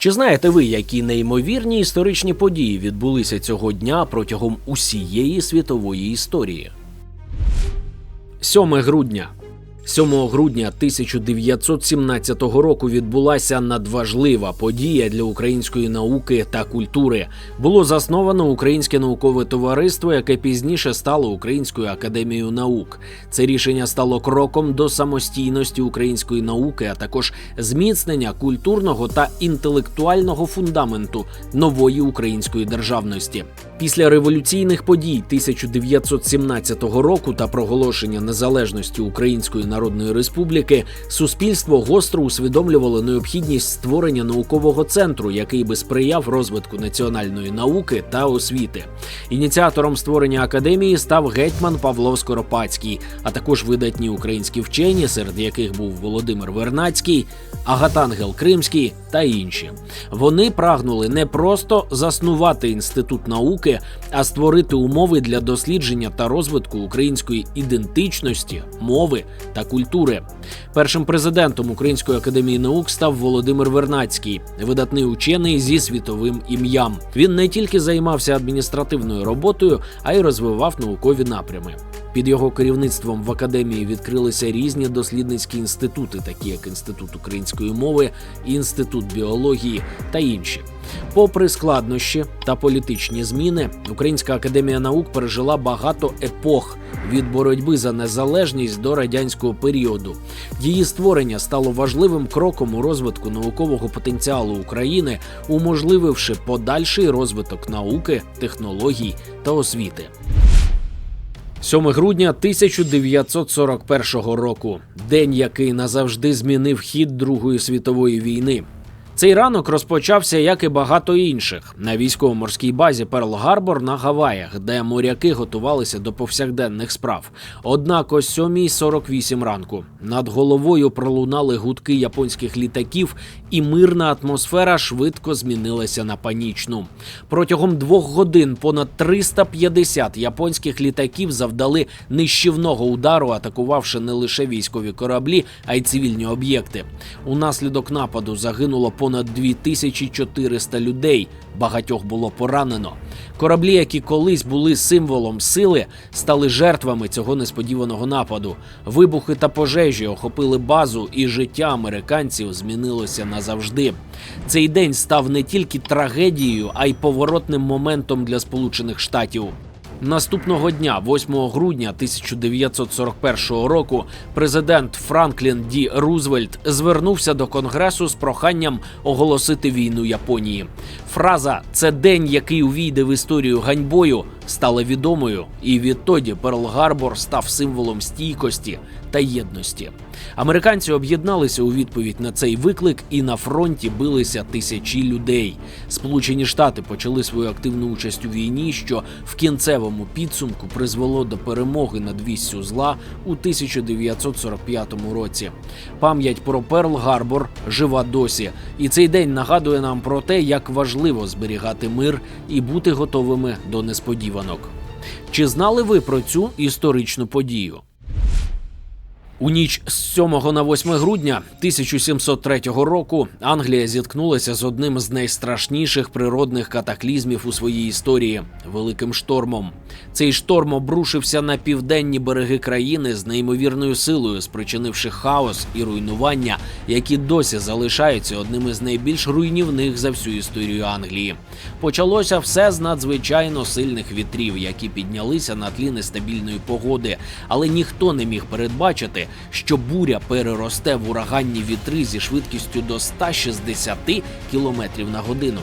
Чи знаєте ви, які неймовірні історичні події відбулися цього дня протягом усієї світової історії? 7 грудня. 7 грудня 1917 року відбулася надважлива подія для української науки та культури. Було засновано Українське наукове товариство, яке пізніше стало Українською академією наук. Це рішення стало кроком до самостійності української науки, а також зміцнення культурного та інтелектуального фундаменту нової української державності. Після революційних подій 1917 року та проголошення незалежності Української Народної Республіки суспільство гостро усвідомлювало необхідність створення наукового центру, який би сприяв розвитку національної науки та освіти. Ініціатором створення академії став гетьман Павло Скоропадський, а також видатні українські вчені, серед яких був Володимир Вернацький, Агатангел Кримський та інші. Вони прагнули не просто заснувати інститут науки, а створити умови для дослідження та розвитку української ідентичності, мови та культури. Першим президентом Української академії наук став Володимир Вернацький, видатний учений зі світовим ім'ям. Він не тільки займався адміністративною роботою, а й розвивав наукові напрями. Під його керівництвом в академії відкрилися різні дослідницькі інститути, такі як Інститут української мови, Інститут біології та інші. Попри складнощі та політичні зміни, Українська академія наук пережила багато епох від боротьби за незалежність до радянського періоду. Її створення стало важливим кроком у розвитку наукового потенціалу України, уможлививши подальший розвиток науки, технологій та освіти. 7 грудня 1941 року, день, який назавжди змінив хід Другої світової війни. Цей ранок розпочався, як і багато інших, на військово-морській базі Перл Гарбор на Гаваях, де моряки готувалися до повсякденних справ. Однак о 7.48 ранку над головою пролунали гудки японських літаків, і мирна атмосфера швидко змінилася на панічну. Протягом двох годин понад 350 японських літаків завдали нищівного удару, атакувавши не лише військові кораблі, а й цивільні об'єкти. Унаслідок нападу загинуло понад 2400 людей. Багатьох було поранено. Кораблі, які колись були символом сили, стали жертвами цього несподіваного нападу. Вибухи та пожежі охопили базу, і життя американців змінилося назавжди. Цей день став не тільки трагедією, а й поворотним моментом для Сполучених Штатів. Наступного дня, 8 грудня 1941 року, президент Франклін Ді Рузвельт звернувся до конгресу з проханням оголосити війну Японії. Фраза це день, який увійде в історію ганьбою, стала відомою, і відтоді Перл Гарбор став символом стійкості та єдності. Американці об'єдналися у відповідь на цей виклик, і на фронті билися тисячі людей. Сполучені Штати почали свою активну участь у війні, що в кінцевому підсумку призвело до перемоги над віссю зла у 1945 році. Пам'ять про Перл Гарбор жива досі, і цей день нагадує нам про те, як важливо зберігати мир і бути готовими до несподіванок. Чи знали ви про цю історичну подію? У ніч з 7 на 8 грудня 1703 року Англія зіткнулася з одним з найстрашніших природних катаклізмів у своїй історії великим штормом. Цей шторм обрушився на південні береги країни з неймовірною силою, спричинивши хаос і руйнування, які досі залишаються одними з найбільш руйнівних за всю історію Англії. Почалося все з надзвичайно сильних вітрів, які піднялися на тлі нестабільної погоди, але ніхто не міг передбачити, що буря переросте в ураганні вітри зі швидкістю до 160 км на годину.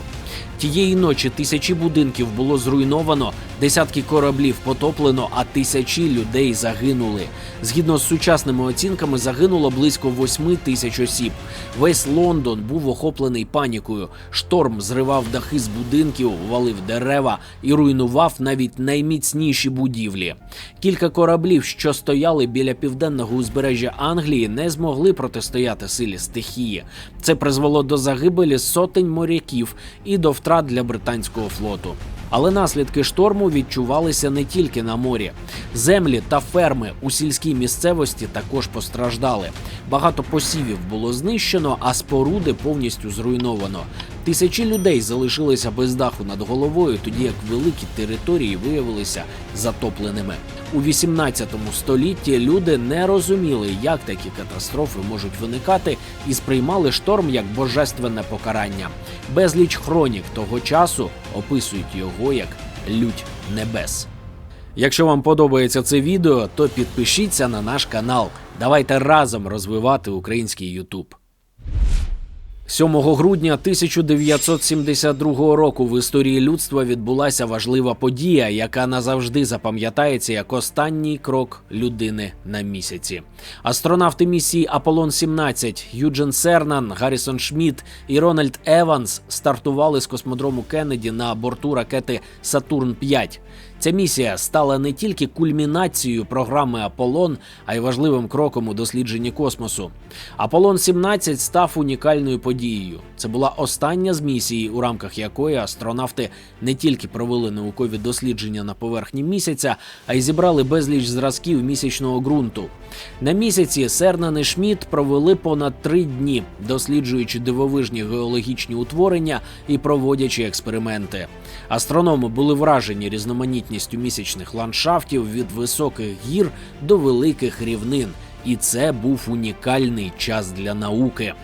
Тієї ночі тисячі будинків було зруйновано, десятки кораблів потоплено, а тисячі людей загинули. Згідно з сучасними оцінками, загинуло близько 8 тисяч осіб. Весь Лондон був охоплений панікою. Шторм зривав дахи з будинків, валив дерева і руйнував навіть найміцніші будівлі. Кілька кораблів, що стояли біля південного узбережжя Англії, не змогли протистояти силі стихії. Це призвело до загибелі сотень моряків і до втрат для британського флоту. Але наслідки шторму відчувалися не тільки на морі. Землі та ферми у сільській місцевості також постраждали. Багато посівів було знищено, а споруди повністю зруйновано. Тисячі людей залишилися без даху над головою, тоді як великі території виявилися затопленими. У 18 столітті люди не розуміли, як такі катастрофи можуть виникати, і сприймали шторм як божественне покарання. Безліч хронік того часу описують його як лють небес. Якщо вам подобається це відео, то підпишіться на наш канал. Давайте разом розвивати український Ютуб. 7 грудня 1972 року в історії людства відбулася важлива подія, яка назавжди запам'ятається як останній крок людини на місяці. Астронавти місії Аполлон 17 Юджен Сернан, Гаррісон Шмідт і Рональд Еванс стартували з космодрому Кеннеді на борту ракети Сатурн 5 Ця місія стала не тільки кульмінацією програми Аполлон, а й важливим кроком у дослідженні космосу. Аполлон 17 став унікальною подією. Це була остання з місії, у рамках якої астронавти не тільки провели наукові дослідження на поверхні місяця, а й зібрали безліч зразків місячного ґрунту. На місяці Сернан і Шмідт провели понад три дні, досліджуючи дивовижні геологічні утворення і проводячи експерименти. Астрономи були вражені різноманітністю місячних ландшафтів від високих гір до великих рівнин, і це був унікальний час для науки.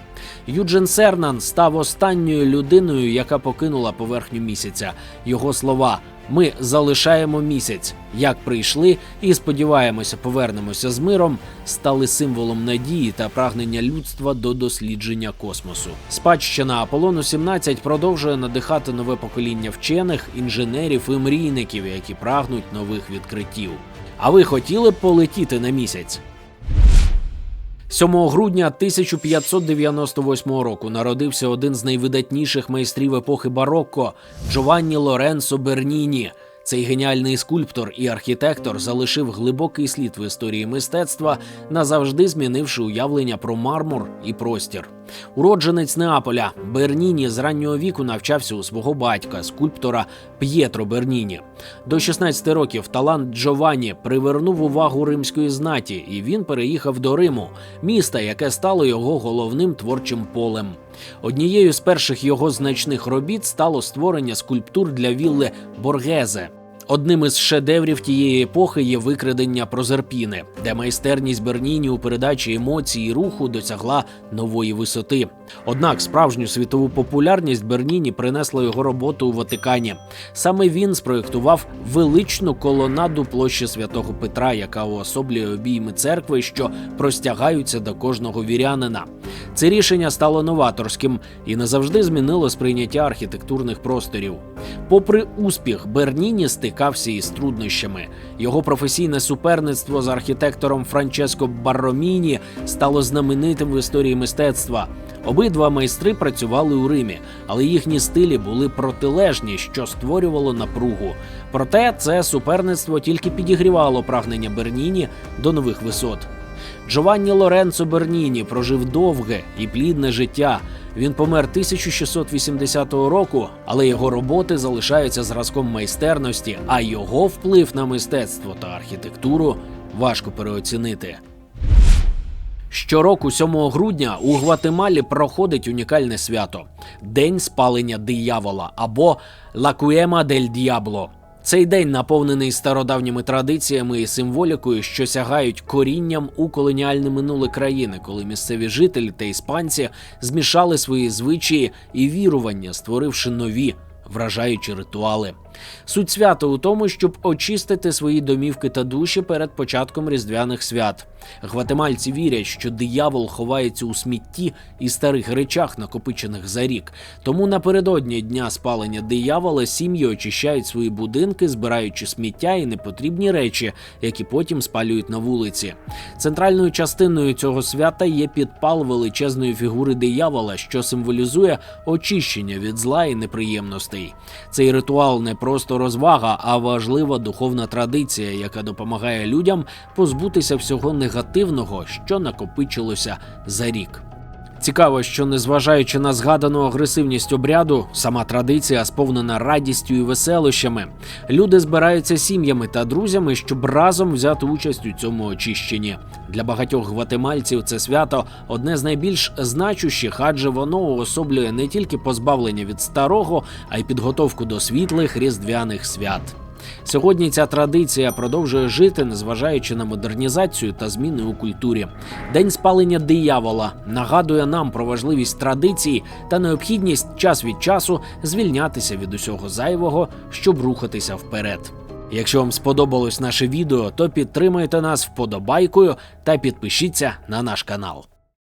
Юджен Сернан став останньою людиною, яка покинула поверхню місяця. Його слова ми залишаємо місяць, як прийшли, і сподіваємося, повернемося з миром, стали символом надії та прагнення людства до дослідження космосу. Спадщина Аполлону 17 продовжує надихати нове покоління вчених, інженерів і мрійників, які прагнуть нових відкриттів. А ви хотіли б полетіти на місяць? 7 грудня 1598 року народився один з найвидатніших майстрів епохи барокко Джованні Лоренцо Берніні. Цей геніальний скульптор і архітектор залишив глибокий слід в історії мистецтва, назавжди змінивши уявлення про мармур і простір. Уродженець Неаполя Берніні з раннього віку навчався у свого батька, скульптора П'єтро Берніні. До 16 років талант Джованні привернув увагу римської знаті, і він переїхав до Риму, міста, яке стало його головним творчим полем. Однією з перших його значних робіт стало створення скульптур для вілли Боргезе. Одним із шедеврів тієї епохи є викрадення Прозерпіни, де майстерність Берніні у передачі емоцій і руху досягла нової висоти. Однак справжню світову популярність Берніні принесла його роботу у Ватикані. Саме він спроєктував величну колонаду площі святого Петра, яка уособлює обійми церкви, що простягаються до кожного вірянина. Це рішення стало новаторським і назавжди змінило сприйняття архітектурних просторів. Попри успіх, Берніні стикався із труднощами. Його професійне суперництво з архітектором Франческо Барроміні стало знаменитим в історії мистецтва. Обидва майстри працювали у Римі, але їхні стилі були протилежні, що створювало напругу. Проте це суперництво тільки підігрівало прагнення Берніні до нових висот. Джованні Лоренцо Берніні прожив довге і плідне життя. Він помер 1680 року, але його роботи залишаються зразком майстерності, а його вплив на мистецтво та архітектуру важко переоцінити. Щороку, 7 грудня, у Гватемалі проходить унікальне свято День спалення диявола або Лакуема дель Діабло. Цей день наповнений стародавніми традиціями і символікою, що сягають корінням у колоніальне минуле країни, коли місцеві жителі та іспанці змішали свої звичаї і вірування, створивши нові вражаючі ритуали. Суть свята у тому, щоб очистити свої домівки та душі перед початком різдвяних свят. Гватемальці вірять, що диявол ховається у смітті і старих речах, накопичених за рік. Тому напередодні дня спалення диявола сім'ї очищають свої будинки, збираючи сміття і непотрібні речі, які потім спалюють на вулиці. Центральною частиною цього свята є підпал величезної фігури диявола, що символізує очищення від зла і неприємностей. Цей ритуал не просто розвага, а важлива духовна традиція, яка допомагає людям позбутися всього негативного, що накопичилося за рік. Цікаво, що незважаючи на згадану агресивність обряду, сама традиція сповнена радістю і веселощами. Люди збираються сім'ями та друзями, щоб разом взяти участь у цьому очищенні. Для багатьох гватемальців це свято одне з найбільш значущих, адже воно уособлює не тільки позбавлення від старого, а й підготовку до світлих різдвяних свят. Сьогодні ця традиція продовжує жити, незважаючи на модернізацію та зміни у культурі. День спалення диявола нагадує нам про важливість традиції та необхідність час від часу звільнятися від усього зайвого, щоб рухатися вперед. Якщо вам сподобалось наше відео, то підтримайте нас вподобайкою та підпишіться на наш канал.